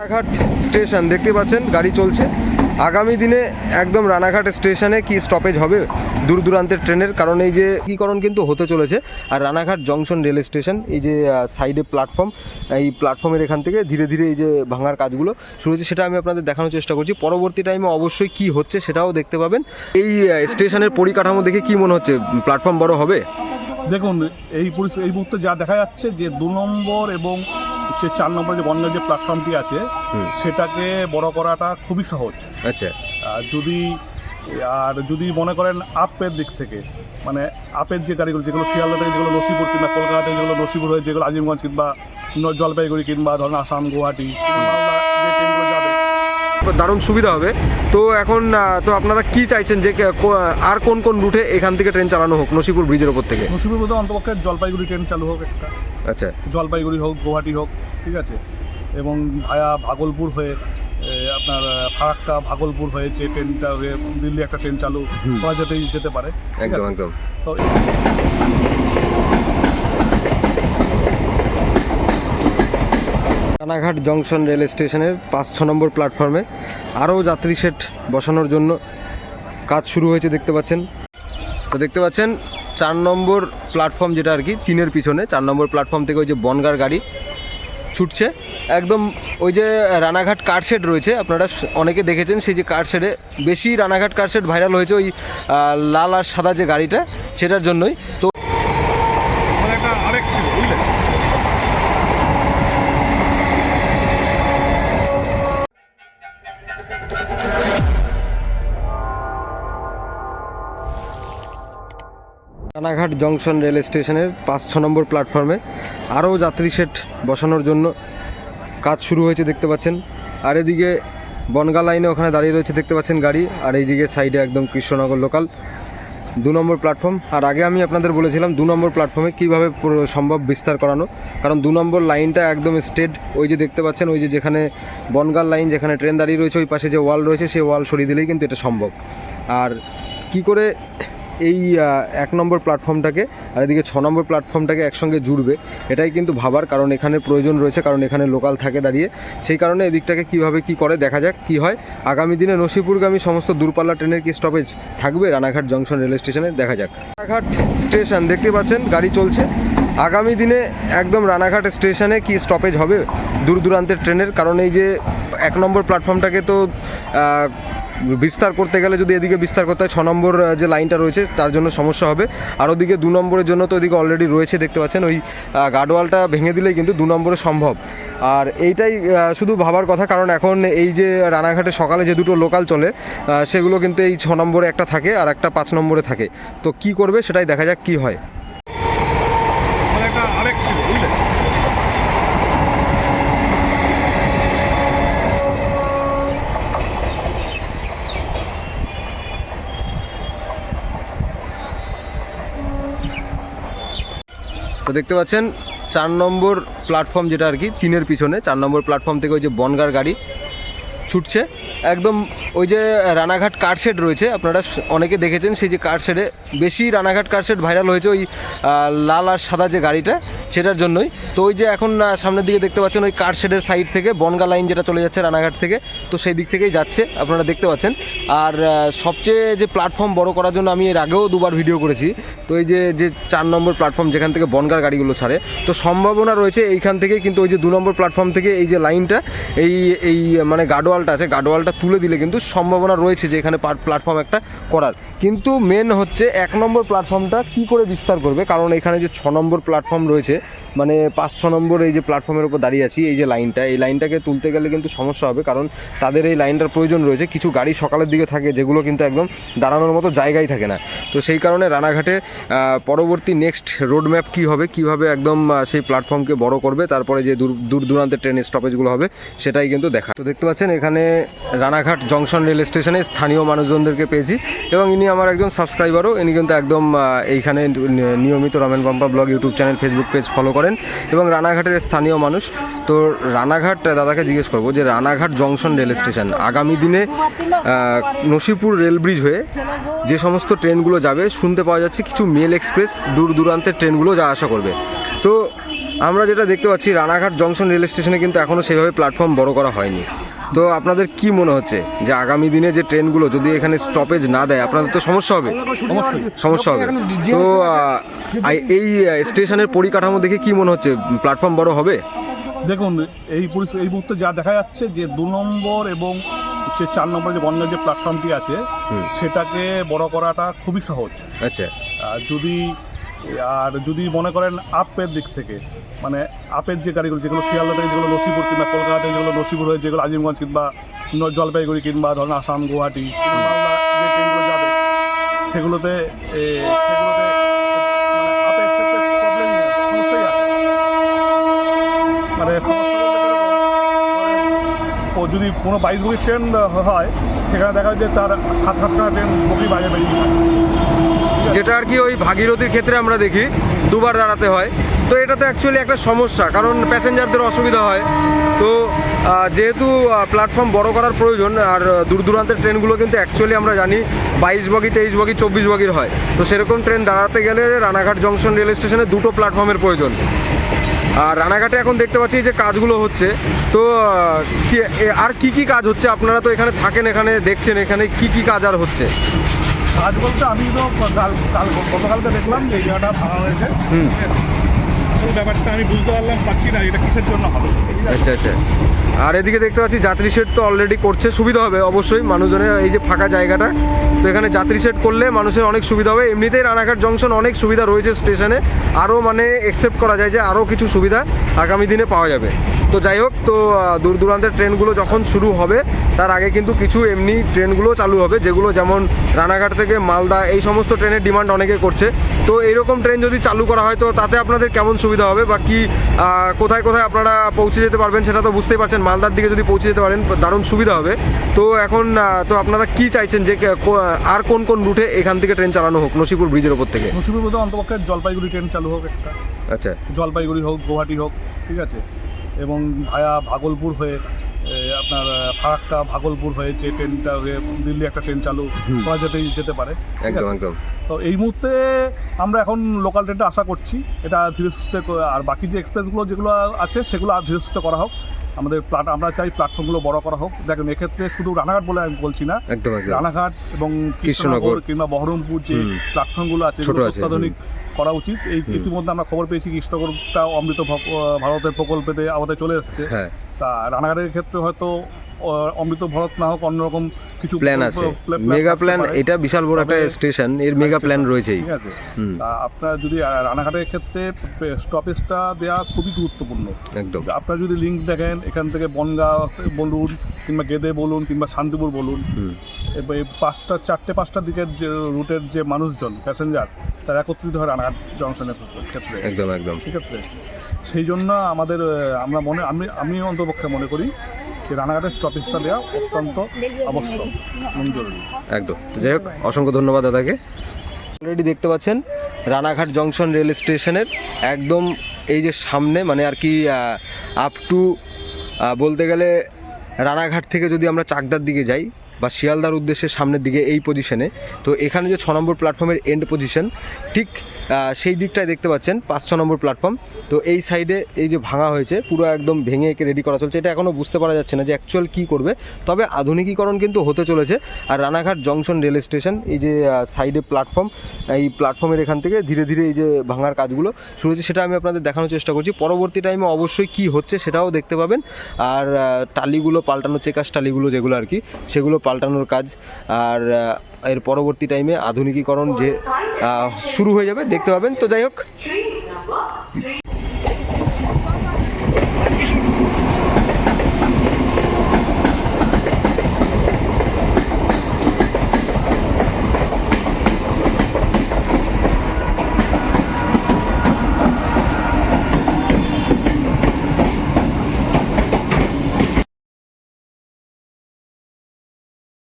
Ranaghat station, দেখতে পাচ্ছেন, গাড়ি চলছে। আগামী দিনে একদম রানাঘাট স্টেশনে কি স্টপেজ হবে দূর দূরান্তের ট্রেনের? কারণ এই যে কীকরণ কিন্তু হতে চলেছে। আর রানাঘাট জংশন রেল স্টেশন, এই যে সাইডে প্ল্যাটফর্ম এই প্ল্যাটফর্মের এখান থেকে ধীরে ধীরে এই যে ভাঙার কাজগুলো শুরু হচ্ছে সেটা আমি আপনাদের দেখানোর চেষ্টা করছি। পরবর্তী টাইমে অবশ্যই কি হচ্ছে সেটাও দেখতে পাবেন। এই স্টেশনের পরিকাঠামো দেখে কি মনে হচ্ছে? প্ল্যাটফর্ম বড় হবে? দেখুন, এই এই মুহূর্তে যা দেখা যাচ্ছে যে দু নম্বর এবং হচ্ছে চার নম্বর যে বন্ধের যে প্ল্যাটফর্মটি আছে সেটাকে বড় করাটা খুবই সহজ। আচ্ছা। আর যদি আর যদি মনে করেন আপের দিক থেকে মানে আপের যে গাড়িগুলো যেগুলো শিয়ালদা থেকে যেগুলো নসিপুর কিংবা কলকাতা থেকে যেগুলো নসিপুর হয়ে যেগুলো আজিমগঞ্জ কিংবা জলপাইগুড়ি কিংবা ধরুন আসাম গুয়াহাটি কিংবা মালদা যে ট্রেনগুলো যাবে দারুণ সুবিধা হবে। তো এখন তো আপনারা কি চাইছেন যে আর কোন কোন রুটে এখান থেকে ট্রেন চালানো হোক নসিপুর ব্রিজের ওপর থেকে? নসিপুর বলতে অন্তপক্ষে জলপাইগুড়ি ট্রেন চালু হোক একটা। আচ্ছা। জলপাইগুড়ি হোক গুয়াহাটি হোক ঠিক আছে? এবং ভায়া ভাগলপুর হয়ে আপনার ফারাক্কা ভাগলপুর হয়ে যে ট্রেনটা হয়ে দিল্লি একটা ট্রেন চালু। করা যেতেই যেতে পারে একদম একদম। রানাঘাট জংশন রেল স্টেশনের পাঁচ, ছ নম্বর প্ল্যাটফর্মে আরও যাত্রী সেট বসানোর জন্য কাজ শুরু হয়েছে, দেখতে পাচ্ছেন। তো দেখতে পাচ্ছেন, চার নম্বর প্ল্যাটফর্ম যেটা আর কি তিনের পিছনে, চার নম্বর প্ল্যাটফর্ম থেকে ওই যে বনগার গাড়ি ছুটছে। একদম ওই যে রানাঘাট কার শেড রয়েছে, আপনারা অনেকে দেখেছেন, সেই যে কার শেডে বেশি রানাঘাট কার শেড ভাইরাল হয়েছে ওই লাল আর সাদা যে গাড়িটা, সেটার জন্যই। তো রানাঘাট জংশন রেল স্টেশনের পাঁচ ছ নম্বর প্ল্যাটফর্মে আরও যাত্রী সেট বসানোর জন্য কাজ শুরু হয়েছে, দেখতে পাচ্ছেন। আর এদিকে বনগা লাইনে ওখানে দাঁড়িয়ে রয়েছে, দেখতে পাচ্ছেন গাড়ি। আর এইদিকে সাইডে একদম কৃষ্ণনগর লোকাল। দু নম্বর প্ল্যাটফর্ম। আর আগে আমি আপনাদের বলেছিলাম দু নম্বর প্ল্যাটফর্মে কীভাবে সম্ভব বিস্তার করানো। কারণ দু নম্বর লাইনটা একদম স্টেট, ওই যে দেখতে পাচ্ছেন, ওই যে যেখানে বনগাল লাইন, যেখানে ট্রেন দাঁড়িয়ে রয়েছে, ওই পাশে যে ওয়াল রয়েছে, সেই ওয়াল সরিয়ে দিলেই কিন্তু এটা সম্ভব। আর কি করে এই এক নম্বর প্ল্যাটফর্মটাকে আর এদিকে ছ নম্বর প্ল্যাটফর্মটাকে একসঙ্গে জুড়বে, এটাই কিন্তু ভাবার কারণ এখানে প্রয়োজন রয়েছে, কারণ এখানে লোকাল থাকে দাঁড়িয়ে। সেই কারণে এদিকটাকে কীভাবে কি করে দেখা যাক, কি হয়। আগামী দিনে নসিপুরগামী সমস্ত দূরপাল্লা ট্রেনের কি স্টপেজ থাকবে, রানাঘাট জংশন রেল স্টেশনে দেখা যাক। রানাঘাট স্টেশন দেখতে পাচ্ছেন, গাড়ি চলছে। আগামী দিনে একদম রানাঘাট স্টেশনে কি স্টপেজ হবে দূর দূরান্তের ট্রেনের? কারণ এই যে এক নম্বর প্ল্যাটফর্মটাকে তো বিস্তার করতে গেলে যদি এদিকে বিস্তার করতে হয়, ছ নম্বর যে লাইনটা রয়েছে, তার জন্য সমস্যা হবে। আর ওদিকে দু নম্বরের জন্য তো ওদিকে অলরেডি রয়েছে, দেখতে পাচ্ছেন, ওই গার্ডওয়ালটা ভেঙে দিলেই কিন্তু দু নম্বরে সম্ভব। আর এইটাই শুধু ভাবার কথা, কারণ এখন এই যে রানাঘাটে সকালে যে দুটো লোকাল চলে সেগুলো কিন্তু এই ছ নম্বরে একটা থাকে আর একটা পাঁচ নম্বরে থাকে। তো কি করবে সেটাই দেখা যাক কি হয় মানে একটা আরেক ছিল বুঝলেন তো দেখতে পাচ্ছেন, চার নম্বর প্ল্যাটফর্ম যেটা আর কি তিনের পিছনে, চার নম্বর প্ল্যাটফর্ম থেকে ওই যে বনগার গাড়ি ছুটছে। একদম ওই যে রানাঘাট কার শেড রয়েছে, আপনারা অনেকে দেখেছেন সেই যে কার শেডে বেশি রানাঘাট কার শেড ভাইরাল হয়েছে ওই লাল আর সাদা যে গাড়িটা, সেটার জন্যই। তো ওই যে এখন সামনের দিকে দেখতে পাচ্ছেন ওই কার শেডের সাইড থেকে, বনগা লাইন যেটা চলে যাচ্ছে রানাঘাট থেকে, তো সেই দিক থেকেই যাচ্ছে, আপনারা দেখতে পাচ্ছেন। আর সবচেয়ে যে প্ল্যাটফর্ম বড় করার জন্য আমি এর আগেও দুবার ভিডিও করেছি, তো এই যে যে চার নম্বর প্ল্যাটফর্ম যেখান থেকে বনগার গাড়িগুলো ছাড়ে, তো সম্ভাবনা রয়েছে এইখান থেকেই, কিন্তু ওই যে দু নম্বর প্ল্যাটফর্ম থেকে এই যে লাইনটা এই এই মানে গার্ডওয়ালটা আছে গার্ডওয়ালটা তুলে দিলে কিন্তু সম্ভাবনা রয়েছে যে এখানে প্ল্যাটফর্ম একটা করার। কিন্তু মেন হচ্ছে এক নম্বর প্ল্যাটফর্মটা কি করে বিস্তার করবে? কারণ এখানে যে ছ নম্বর প্ল্যাটফর্ম রয়েছে মানে পাঁচ, ছ নম্বর এই যে প্ল্যাটফর্মের উপর দাঁড়িয়ে আছি, এই যে লাইনটা এই লাইনটাকে তুলতে গেলে কিন্তু সমস্যা হবে। কারণ তাদের এই লাইনটার প্রয়োজন রয়েছে। কিছু গাড়ি সকালের দিকে থাকে, যেগুলো কিন্তু একদম দাঁড়ানোর মতো জায়গাই থাকে না। তো সেই কারণে রানাঘাটে পরবর্তী নেক্সট রোড ম্যাপ কী হবে, কীভাবে একদম সেই প্ল্যাটফর্মকে বড় করবে, তারপরে যে দূর দূর দূরান্তের ট্রেন স্টপেজগুলো হবে, সেটাই কিন্তু দেখা। তো দেখতে পাচ্ছেন এখানে রানাঘাট জংশন রেল স্টেশনে স্থানীয় মানুষজনদেরকে পেয়েছি এবং ইনি আমার একজন সাবস্ক্রাইবারও। ইনি কিন্তু একদম এইখানে নিয়মিত Ramen Pampa blog, YouTube channel, Facebook page follow করেন এবং রানাঘাটের স্থানীয় মানুষ। তো রানাঘাট দাদাকে জিজ্ঞেস করব যে রানাঘাট জংশন রেল স্টেশন আগামী দিনে নসিপুর রেল ব্রিজ হয়ে যে সমস্ত ট্রেনগুলো যাবে, শুনতে পাওয়া যাচ্ছে কিছু মেল এক্সপ্রেস দূর দূরান্তের ট্রেনগুলো যা আশা করবে। তো আমরা যেটা দেখতে পাচ্ছি, রানাঘাট জংশন রেল স্টেশনে কিন্তু এখনও সেভাবে প্ল্যাটফর্ম বড় করা হয়নি। তো আপনাদের কি মনে হচ্ছে যে আগামী দিনে যে ট্রেনগুলো যদি এখানে স্টপেজ না দেয় আপনাদের তো সমস্যা হবে? সমস্যা হবে। তো এই স্টেশনের পরিকাঠামো দেখে কি মনে হচ্ছে? প্ল্যাটফর্ম বড় হবে? দেখুন এই এই মুহূর্তে যা দেখা যাচ্ছে যে দু নম্বর এবং যে চার নম্বর যে বন্যার যে প্ল্যাটফর্মটি আছে সেটাকে বড় করাটা খুবই সহজ। আচ্ছা। যদি আর যদি মনে করেন আপের দিক থেকে মানে আপের যে গাড়িগুলো, যেগুলো শিয়ালদা থেকে যেগুলো নসিপুর কিংবা কলকাতা থেকে যেগুলো নসিপুর হয়ে যেগুলো আজিমগঞ্জ কিংবা জলপাইগুড়ি কিংবা ধরেন আসাম, গুয়াহাটি যে ট্রেনগুলো যাবে, সেগুলোতে এ, সেগুলোতে মানে আপের ক্ষেত্রে প্রবলেমই আছে সমস্যাই আছে মানে সমস্যা বলতে কীরকম? ধরেন, ও যদি কোনো বাইশ বগির ট্রেন হয়, সেখানে দেখা যায় তার সাত আটটা ট্রেন বগি বাইরে বেরিয়ে যেটা আর কি ওই ভাগীরথীর ক্ষেত্রে আমরা দেখি, দুবার দাঁড়াতে হয়। তো এটা তো অ্যাকচুয়ালি একটা সমস্যা, কারণ প্যাসেঞ্জারদের অসুবিধা হয়। তো যেহেতু প্ল্যাটফর্ম বড় করার প্রয়োজন, আর দূর দূরান্তের ট্রেনগুলো কিন্তু অ্যাকচুয়ালি আমরা জানি বাইশ বগি, তেইশ বগি, চব্বিশ বগির হয়। তো সেরকম ট্রেন দাঁড়াতে গেলে রানাঘাট জংশন রেল স্টেশনে দুটো প্ল্যাটফর্মের প্রয়োজন। আর রানাঘাটে এখন দেখতে পাচ্ছি যে কাজগুলো হচ্ছে। তো আর কি কি কাজ হচ্ছে? আপনারা তো এখানে থাকেন এখানে দেখছেন এখানে কি কি কাজ আর হচ্ছে? কাজ বলতে আমি তো কাল কাল গতকালকে দেখলাম যে জায়গাটা ভাঙা হয়েছে। হুম। ব্যাপারটা আমি বুঝতে পারলাম পাচ্ছি না এটা কিসের জন্য হবে। আচ্ছা আচ্ছা। আর এদিকে দেখতে পাচ্ছি যাত্রী শেড তো অলরেডি করছে, সুবিধা হবে অবশ্যই, মানুষজনের এই যে ফাঁকা জায়গাটা। তো এখানে যাত্রী শেড করলে মানুষের অনেক সুবিধা হবে। এমনিতেই রানাঘাট জংশন অনেক সুবিধা রয়েছে স্টেশনে আরও মানে একসেপ্ট করা যায় যে আরও কিছু সুবিধা আগামী দিনে পাওয়া যাবে। তো যাই হোক, তো দূর দূরান্তের ট্রেনগুলো যখন শুরু হবে, তার আগে কিন্তু কিছু এমনি ট্রেনগুলো চালু হবে, যেগুলো যেমন রানাঘাট থেকে মালদা, এই সমস্ত ট্রেনের ডিমান্ড অনেকে করছে। তো এইরকম ট্রেন যদি চালু করা হয়, তো তাতে আপনাদের কেমন সুবিধা হবে বা কি কোথায় কোথায় আপনারা পৌঁছে যেতে পারবেন সেটা তো বুঝতেই পারছেন। মালদার দিকে যদি পৌঁছে যেতে পারেন দারুণ সুবিধা হবে। তো এখন তো আপনারা কি চাইছেন যে আর কোন কোন রুটে এখান থেকে ট্রেন চালানো হোক নসিপুর ব্রিজের ওপর থেকে? নসিপুর মধ্যে অন্তপক্ষে জলপাইগুড়ি ট্রেন চালু হোক একটা। আচ্ছা। জলপাইগুড়ি হোক গুয়াহাটি হোক ঠিক আছে? এবং ভায়া ভাগলপুর হয়ে আপনার ফারাক্কা ভাগলপুর হয়ে যে ট্রেনটা হয়ে দিল্লি একটা ট্রেন চালু। করা যেতেই যেতে পারে একদম একদম। তো এই মুহূর্তে আমরা এখন লোকাল ট্রেনটা আশা করছি এটা ধীরে সুস্থে আর বাকি যে এক্সপ্রেসগুলো যেগুলো আছে সেগুলো আর ধীরে সুস্থে করা হোক। আমাদের প্ল্যাট আমরা চাই প্ল্যাটফর্মগুলো বড় করা হোক। দেখেন এক্ষেত্রে শুধু রানাঘাট বলে আমি বলছি না। রানাঘাট এবং কৃষ্ণনগর। কিংবা বহরমপুর যে প্ল্যাটফর্মগুলো আছে অত্যাধুনিক করা উচিত। এই ইতিমধ্যে আমরা খবর পেয়েছি কৃষ্ণনগরটা অমৃত ভারতের প্রকল্পেতে আমাদের চলে এসছে। হ্যাঁ। তা রানাঘাটের ক্ষেত্রে হয়তো অমৃত ভরত না হোক অন্যরকম কিছু প্ল্যান আছে। মেগা প্ল্যান এটা বিশাল বড় একটা স্টেশনের মেগা প্ল্যান রয়েছেই। ঠিক আছে। আপনার যদি রানাঘাটের ক্ষেত্রে স্টপেজটা দেওয়া খুবই গুরুত্বপূর্ণ। একদম। আপনার যদি লিঙ্ক দেখেন এখান থেকে বনগা বলুন কিংবা গেদে বলুন কিংবা শান্তিপুর বলুন এই পাঁচটা চারটে পাঁচটা দিকের যে রুটের যে মানুষজন প্যাসেঞ্জার তারা একত্রিত হয় রানাঘাট জংশনের ক্ষেত্রে একদম একদম। সেক্ষেত্রে সেই জন্য আমাদের আমরা মনে আমি আমি অন্তপক্ষে মনে করি যে রানাঘাটের স্টপেজটা দেওয়া অত্যন্ত আবশ্যক এবং জরুরি একদম। যাই হোক অসংখ্য ধন্যবাদ দাদাকে। অলরেডি দেখতে পাচ্ছেন রানাঘাট জংশন রেল স্টেশনের একদম এই যে সামনে মানে আর কি আপ টু বলতে গেলে রানাঘাট থেকে যদি আমরা চাকদার দিকে যাই বা শিয়ালদার উদ্দেশ্যে সামনের দিকে এই পজিশনে তো এখানে যে ছ নম্বর প্ল্যাটফর্মের এন্ড পজিশন ঠিক সেই দিকটায় দেখতে পাচ্ছেন পাঁচ, ছ নম্বর প্ল্যাটফর্ম তো এই সাইডে এই যে ভাঙা হয়েছে, পুরো একদম ভেঙে একে রেডি করা চলছে। এটা এখনও বুঝতে পারা যাচ্ছে না যে অ্যাকচুয়াল কী করবে। তবে আধুনিকীকরণ কিন্তু হতে চলেছে। আর রানাঘাট জংশন রেল স্টেশন এই যে সাইডে প্ল্যাটফর্ম এই প্ল্যাটফর্মের এখান থেকে ধীরে ধীরে এই যে ভাঙার কাজগুলো শুরু হচ্ছে সেটা আমি আপনাদের দেখানোর চেষ্টা করছি। পরবর্তী টাইমে অবশ্যই কি হচ্ছে সেটাও দেখতে পাবেন। আর টালিগুলো, পাল্টানো চেকাস টালিগুলো যেগুলো আর কি, সেগুলো পাল্টানোর কাজ। আর এর পরবর্তী টাইমে আধুনিকীকরণ যে শুরু হয়ে যাবে, দেখতে পাবেন। তো যাই হোক।